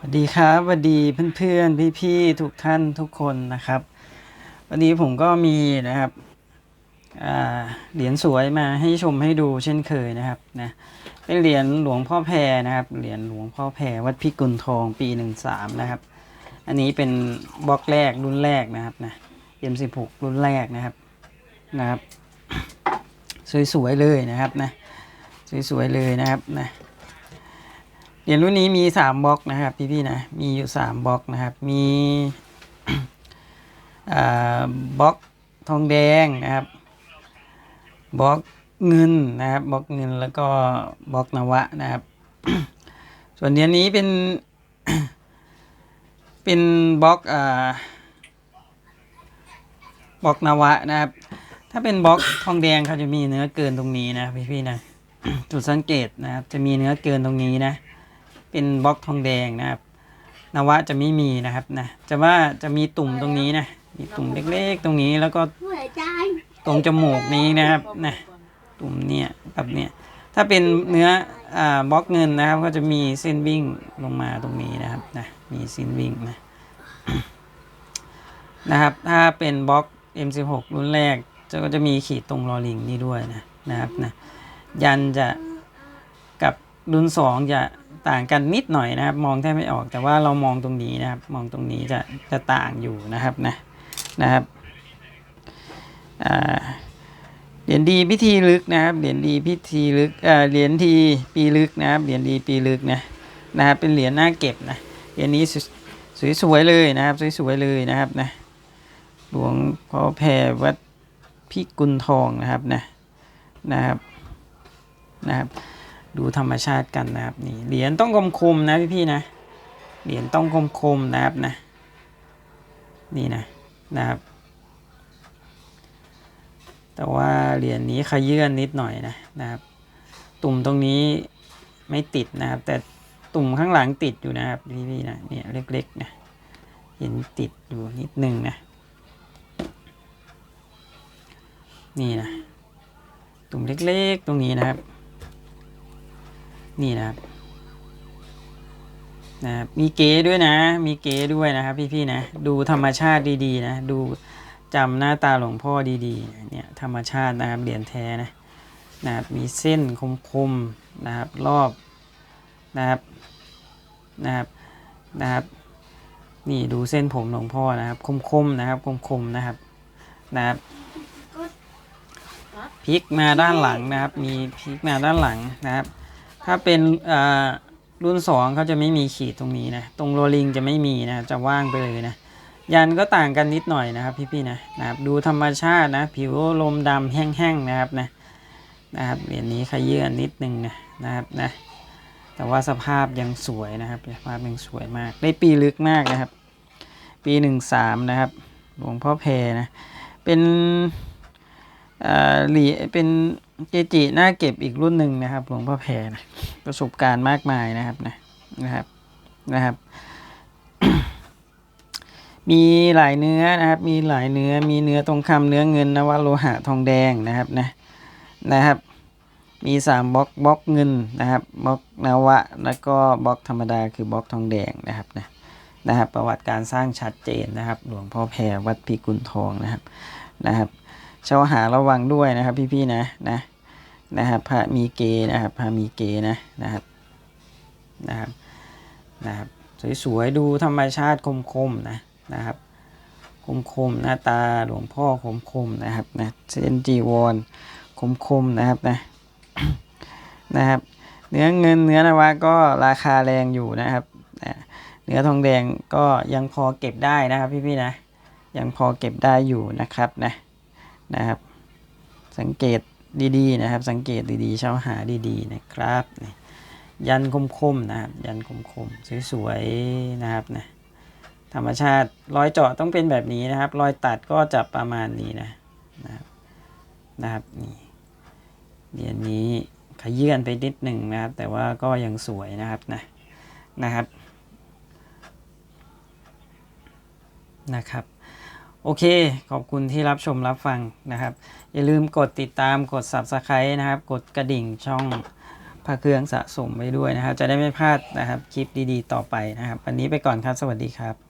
สวัสดีครับสวัสดีเพื่อนๆ พี่ๆ ทุกท่านทุกคนนะครับ วันนี้ผมก็มีนะครับเหรียญสวยมาให้ชมให้ดูเช่นเคยนะครับนะเป็นเหรียญหลวงพ่อแพรนะครับเหรียญหลวงพ่อแพรวัดพิกุลทองปีหนึ่งสามนะครับ อันนี้เป็นบล็อกแรกรุ่นแรกนะครับนะเอ็มสิบหกรุ่นแรกนะครับนะครับ สวยๆเลยนะครับนะสวยๆเลยนะครับนะ เหรียญรุ่นนี้มีสามบล็อกนะครับพี่ๆนะ มีอยู่สามบล็อกนะครับ มีบล็อกทองแดงนะครับบล็อกเงินนะครับบล็อกเงินแล้วก็บล็อกนวะนะครับ ส่วนเหรียญนี้เป็นเป็นบล็อกอ่าบล็อกนวะนะครับ ถ้าเป็นบล็อกทองแดงเขาจะมีเนื้อเกินตรงนี้นะพี่ๆนะจุดสังเกตนะครับจะมีเนื้อเกินตรงนี้นะ เป็นบล็อกทองแดงนะครับ นวะจะไม่มีนะครับนะจะว่าจะมีตุ่มตรงนี้นะมีตุ่มเล็กๆ ตรงนี้แล้วก็ตรงจมูกนี้นะครับนะตุ่มเนี่ยกับเนี่ยถ้าเป็นเนื้ออ่าบล็อกเงินนะครับ ก็จะมีเส้นวิ่งลงมาตรงนี้นะครับนะมีเส้นวิ่งนะนะครับ ถ้าเป็นบล็อก M16 รุ่นแรกจะก็จะมีขีดตรงลอลิงนี่ด้วยนะนะครับนะยันจะกับรุ่นสองจะ ต่างกันนิดหน่อยนะครับ มองแทบไม่ออกแต่ว่าเรามองตรงนี้นะครับ มองตรงนี้จะจะต่างอยู่นะครับนะนะครับเหรียญดีพิธีลึกนะครับเหรียญดีพิธีลึกเอ่อเหรียญทีปีลึกนะครับเหรียญดีปีลึกนะนะครับเป็นเหรียญน่าเก็บนะเหรียญนี้สวยสวยๆเลยนะครับสวยๆเลยนะครับนะหลวงพ่อแพรวัดพิกุลทองนะครับนะนะครับนะครับ ดูธรรมชาติกันนะครับนี่เหรียญต้องคมคมนะพี่พี่ๆนะเหรียญต้องคมคมนะครับนะนี่นะนะครับ แต่ว่าเหรียญนี้ขยื่นนิดหน่อยนะนะครับ ตุ่มตรงนี้ไม่ติดนะครับ แต่ตุ่มข้างหลังติดอยู่นะครับพี่พี่ๆนะเนี่ยเล็กๆนะเห็นติดอยู่นิดนึงนะนี่นะตุ่มเล็กๆตรงนี้นะครับ นี่นะครับนะครับมีเก๋ด้วยนะ มีเก๋ด้วยนะครับ พี่ๆนะ ดูธรรมชาติดีๆนะ ดูจำหน้าตาหลวงพ่อดีๆ เนี่ยธรรมชาตินะครับเหรียญแท้นะนะครับมีเส้นคมๆนะครับรอบนะครับนะครับนะครับ นี่ดูเส้นผมหลวงพ่อนะครับคมๆนะครับคมๆนะครับนะครับพลิกมาด้านหลังนะครับ มีพลิกมาด้านหลังนะครับ ถ้าเป็นรุ่นสองเขาจะไม่มีขีดตรงนี้นะ ตรงโรลิงจะไม่มีนะ จะว่างไปเลยนะ ยันก็ต่างกันนิดหน่อยนะครับพี่ๆนะนะครับ ดูธรรมชาตินะ ผิวลมดำแห้งๆนะครับนะนะครับเหรียญนี้ขยื่นนิดนึงนะนะครับนะแต่ว่าสภาพยังสวยนะครับสภาพยังสวยมาก ได้ปีลึกมากนะครับ ปีหนึ่งสามนะครับ หลวงพ่อเพนะ เป็น หรียญเป็นเกจิน่าเก็บอีกรุ่นหนึ่งนะครับ หลวงพ่อแพรนะประสบการณ์มากมายนะครับนะนะครับนะครับ มีหลายเนื้อนะครับ มีหลายเนื้อมีเนื้อทองคำเนื้อเงินนวโลหะทองแดงนะครับนะนะครับ มีสามบล็อกบล็อกเงินนะครับบล็อกนวะ แล้วก็บล็อกธรรมดาคือบล็อกทองแดงนะครับนะนะครับ ประวัติการสร้างชัดเจนนะครับ หลวงพ่อแพรวัดพิกุลทองนะครับนะครับ ชาวหาระวังด้วยนะครับ พี่ๆนะนะนะครับพระมีเกนะครับพระมีเกนะนะครับนะครับนะครับสวยๆดูธรรมชาติคมๆนะนะครับคมๆหน้าตาหลวงพ่อคมๆนะครับนะเส้นจีวรคมๆนะครับนะนะครับเนื้อเงินเนื้อนวะก็ราคาแรงอยู่นะครับเนื้อทองแดงก็ยังพอเก็บได้นะครับพี่ๆนะยังพอเก็บได้อยู่นะครับนะ นะครับ สังเกตดีๆนะครับ สังเกตดีๆเช่าหาดีๆนะครับนี่ยันคมๆนะครับ ยันคมๆสวยๆนะครับนะธรรมชาติรอยเจาะต้องเป็นแบบนี้นะครับ รอยตัดก็จะประมาณนี้นะนะครับนะครับนี่เหรียญนี้ขยื่นไปนิดหนึ่งนะครับ แต่ว่าก็ยังสวยนะครับนะนะครับนะครับ โอเค ขอบคุณที่รับชมรับฟังนะครับ อย่าลืมกดติดตามกด Subscribe นะครับ กดกระดิ่งช่องพระเครื่องสะสมไว้ด้วยนะครับ จะได้ไม่พลาดนะครับคลิปดีๆ ต่อไปนะครับ วันนี้ไปก่อนครับ สวัสดีครับ